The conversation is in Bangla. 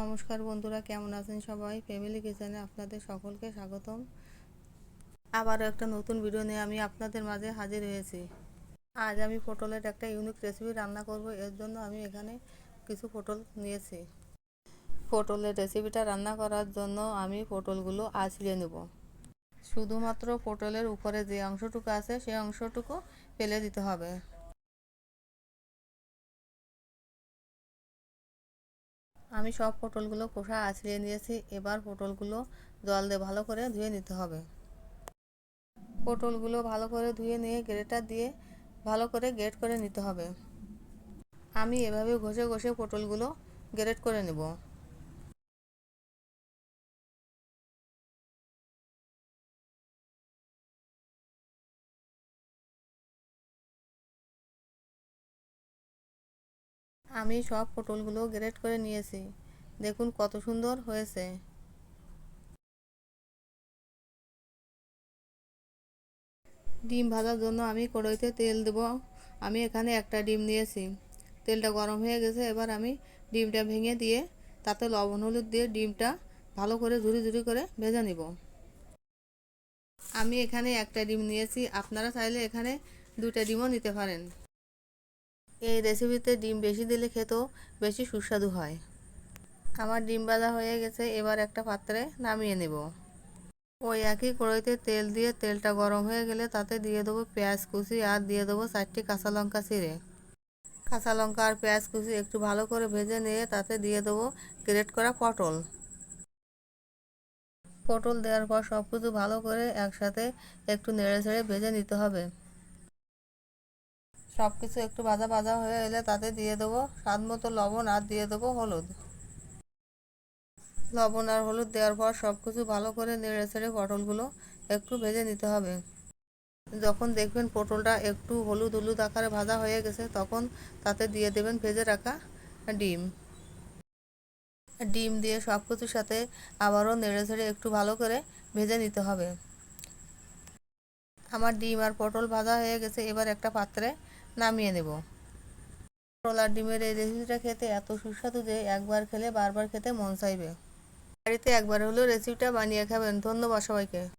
নমস্কার বন্ধুরা, কেমন আছেন সবাই? ফ্যামিলি কিচেনে আপনাদের সকলকে স্বাগতম। আবারও একটা নতুন ভিডিও নিয়ে আমি আপনাদের মাঝে হাজির হয়েছি। আজ আমি পটলের একটা ইউনিক রেসিপি রান্না করব, এর জন্য আমি এখানে কিছু পটল নিয়েছি। পটলের রেসিপিটা রান্না করার জন্য আমি পটলগুলো আছড়িয়ে নেব। শুধুমাত্র পটলের উপরে যে অংশটুকু আছে সেই অংশটুকু ফেলে দিতে হবে। আমি সব পটলগুলো খোসা আছড়িয়ে নিয়েছি। এবার পটলগুলো জল দিয়ে ভালো করে ধুয়ে নিতে হবে। পটলগুলো ভালো করে ধুয়ে নিয়ে গ্রেটার দিয়ে ভালো করে গ্রেট করে নিতে হবে। আমি এভাবে ঘষে ঘষে পটলগুলো গ্রেট করে নেব। আমি সব পটলগুলো গ্রেট করে নিয়েছি। দেখুন কত সুন্দর হয়েছে। ডিম ভাজার জন্য আমি কড়াইতে তেল দেব। আমি এখানে একটা ডিম নিয়েছি। তেলটা গরম হয়ে গেছে, এবার আমি ডিমটা ভেঙে দিয়ে তাতে লবণ, হলুদ দিয়ে ডিমটা ভালো করে ঝুরি ঝুরি করে ভেজে নিব। আমি এখানে একটা ডিম নিয়েছি। আপনারা চাইলে এখানে দুটা ডিমও নিতে পারেন। এই রেসিপিতে ডিম বেশি দিলে খেতেও বেশি সুস্বাদু হয়। আমার ডিম ভাজা হয়ে গেছে, এবার একটা পাত্রে নামিয়ে নেব। ওই একই কড়াইতে তেল দিয়ে তেলটা গরম হয়ে গেলে তাতে দিয়ে দেবো পেঁয়াজ কুচি আর দিয়ে দেবো চারটি কাঁচা লঙ্কা চিড়ে কাঁচা লঙ্কা আর পেঁয়াজ কুচি একটু ভালো করে ভেজে নিয়ে তাতে দিয়ে দেবো গ্রেট করা পটল। পটল দেওয়ার পর সব কিছু ভালো করে একসাথে একটু নেড়ে ছেড়ে ভেজে নিতে হবে। সব কিছু একটু ভাজা ভাজা হয়ে এলে তাতে দিয়ে দেবো। স্বাদ মতো লবণ আর দিয়ে দেবো হলুদ। লবণ আর হলুদ দেওয়ার পর সব কিছু ভালো করে নেড়ে ছেড়ে পটলগুলো একটু ভেজে নিতে হবে। যখন দেখবেন পটলটা একটু হলুদ হলুদ আকারে ভাজা হয়ে গেছে, তখন তাতে দিয়ে দেবেন ভেজে রাখা ডিম। ডিম দিয়ে সব কিছুর সাথে আবারও নেড়ে ছেড়ে একটু ভালো করে ভেজে নিতে হবে। আমার ডিম আর পটল ভাজা হয়ে গেছে। এবার একটা পাত্রে নামিয়ে নেব। পটল ডিমের এই রেসিপিটা খেতে এত সুস্বাদু যে একবার খেলে বারবার খেতে মন চাইবে। বাড়িতে একবার হলেও রেসিপিটা বানিয়ে খাবেন। ধন্যবাদ সবাইকে।